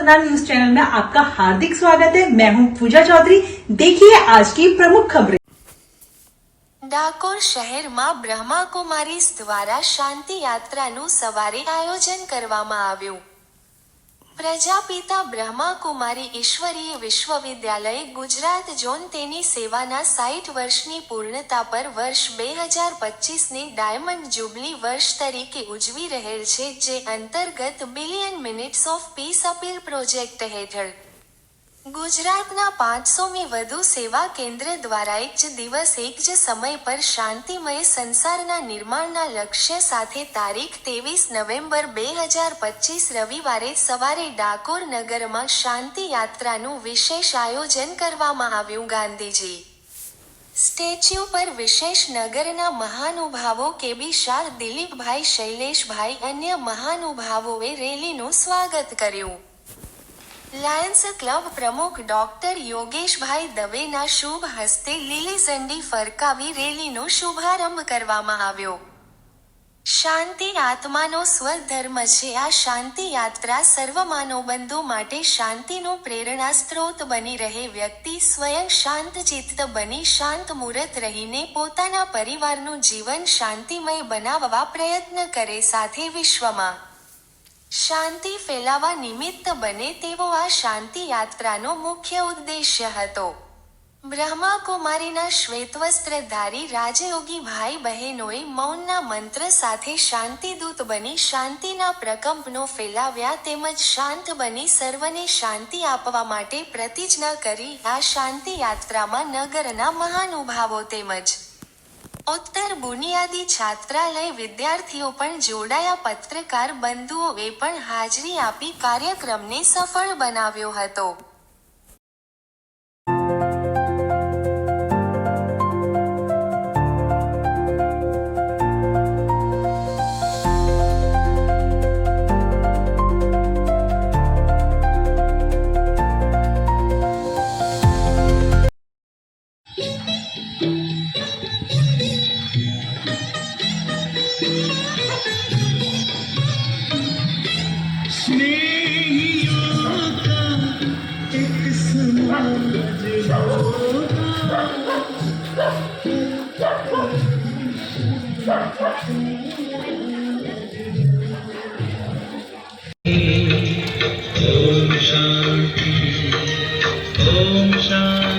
Satnam news channel में आपका हार्दिक स्वागत है मैं हूं पूजा चौधरी देखिए आज की प्रमुख खबरें ડાકોર શહેરમાં બ્રહ્માકુમારીઝ દ્વારા શાંતિ યાત્રાનું સવારે આયોજન કરવામાં આવ્યું પ્રજાપિતા બ્રહ્માકુમારી ઈશ્વરીય વિશ્વવિદ્યાલય ગુજરાત ઝોન તેની સેવાના સાઠ વર્ષની પૂર્ણતા પર વર્ષ બે હજાર પચીસની ડાયમંડ જુબલી વર્ષ તરીકે ઉજવી રહેલ છે, જે અંતર્ગત billion minutes of peace appeal project હેઠળ. ગુજરાતના પાંચસોમી વધુ સેવા કેન્દ્ર દ્વારા એક જ દિવસ, એક જ સમય પર શાંતિમય સંસારના નિર્માણના લક્ષ્ય સાથે તારીખ ત્રેવીસ નવેમ્બર બે હજાર પચીસ રવિવારે સવારે ડાકોર નગરમાં શાંતિ યાત્રાનું વિશેષ આયોજન કરવામાં આવ્યું ગાંધીજી. સ્ટેચ્યુ પર વિશેષ નગરના મહાનુભાવો કેબી શાહ, દિલીપભાઈ, શૈલેષભાઈ અન્ય મહાનુભાવોએ રેલીનું સ્વાગત કર્યું. લાયન્સ ક્લબ પ્રમુખ ડોક્ટર યોગેશભાઈ દવેના શુભ હસ્તે લીલી ઝંડી ફરકાવી રેલીનો શુભારંભ કરવામાં આવ્યો. શાંતિ આત્માનો સ્વધર્મ છે. આ શાંતિ યાત્રા સર્વ માનવબંધુ માટે શાંતિનો પ્રેરણા સ્ત્રોત બની રહે. વ્યક્તિ સ્વયં શાંત ચિત્ત બની શાંત મુહૂર્ત રહીને પોતાના પરિવારનું જીવન શાંતિમય બનાવવા પ્રયત્ન કરે સાથે વિશ્વમાં. શાંતિ ફેલાવા નિમિત્ત બને તેવો આ શાંતિ યાત્રાનો મુખ્ય ઉદ્દેશ્ય હતો. બ્રહ્માકુમારીના શ્વેતવસ્ત્રધારી રાજયોગી ભાઈ બહેનોએ મૌનના મંત્ર સાથે શાંતિદૂત બની શાંતિના પ્રકંપનો ફેલાવ્યા તેમજ શાંત બની સર્વને શાંતિ આપવા માટે પ્રતિજ્ઞા કરી આ શાંતિ યાત્રામાં નગરના મહાનુભાવો તેમજ ઉત્તર બુનિયાદી છાત્રાલય વિદ્યાર્થીઓ પણ જોડાયા પત્રકાર બંધુઓએ પણ હાજરી આપી કાર્યક્રમને સફળ બનાવ્યો હતો. Om Shanti. Om Shanti.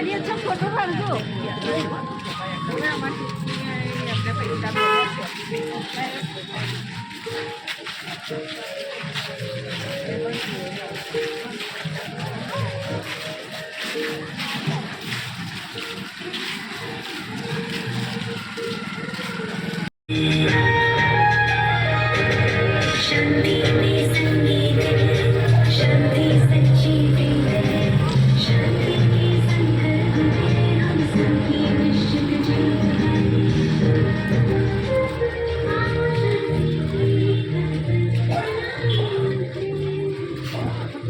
বেরিয়েছো ছোট ভাঙ্গু Yeah.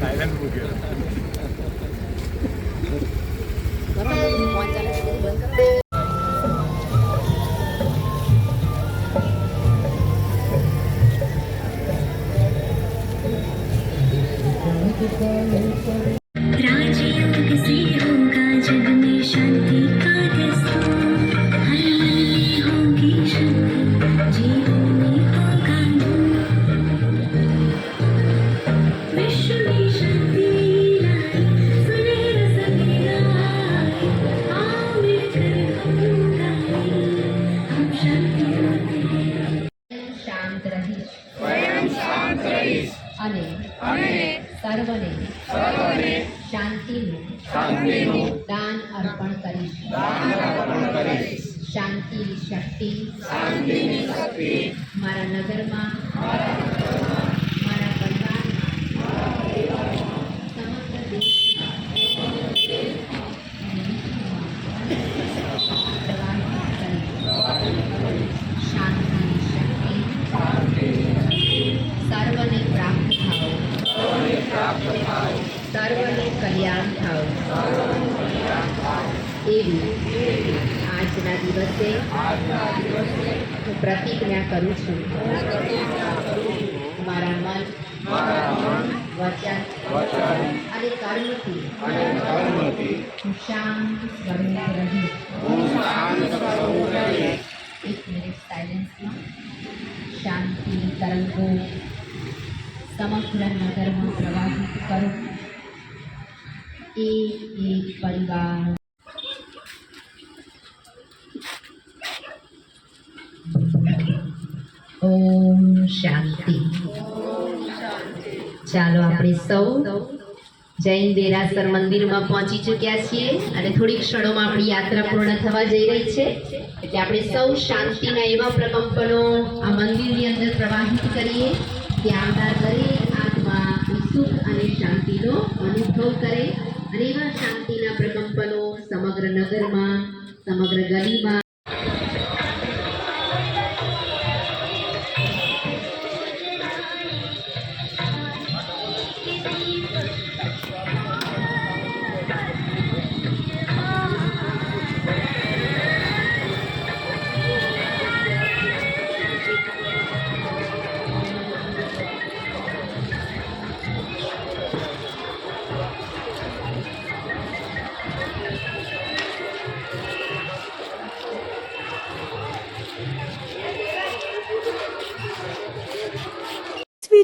સાયરન મૂક્યો સર્વને શાંતિનું દાન અર્પણ કરીશ. શાંતિની શક્તિ મારા નગરમાં મારા પરિવારમાં સમગ્ર દેશમાં શાંતિની શક્તિ સર્વને પ્રાપ્ત થાઓ સર્વને થાવ એવી આજના દિવસે હું પ્રતિજ્ઞા કરું છું મારા મન વચન અને કર્મથી હું શાંત સ્વરૂપ રહીશ એક મિનિટ સાયલેન્સમાં શાંતિ તરંગો સમગ્ર નગરમાં પ્રવાહિત કરો એક એક પરિવાર. ઓમ શાંતિ. ચાલો આપણે સૌ જૈન દેરાસર મંદિરમાં પહોંચી ચૂક્યા છીએ અને થોડીક ક્ષણોમાં આપણી યાત્રા પૂર્ણ થવા જઈ રહી છે. એટલે આપણે સૌ શાંતિના એવા પ્રકંપનો આ મંદિરની અંદર પ્રવાહિત કરીએ. કે આવનાર દરેક આત્મા સુખ અને શાંતિનો અનુભવ કરે. એવા શાંતિના પ્રકંપનો સમગ્ર નગરમાં સમગ્ર ગલીમાં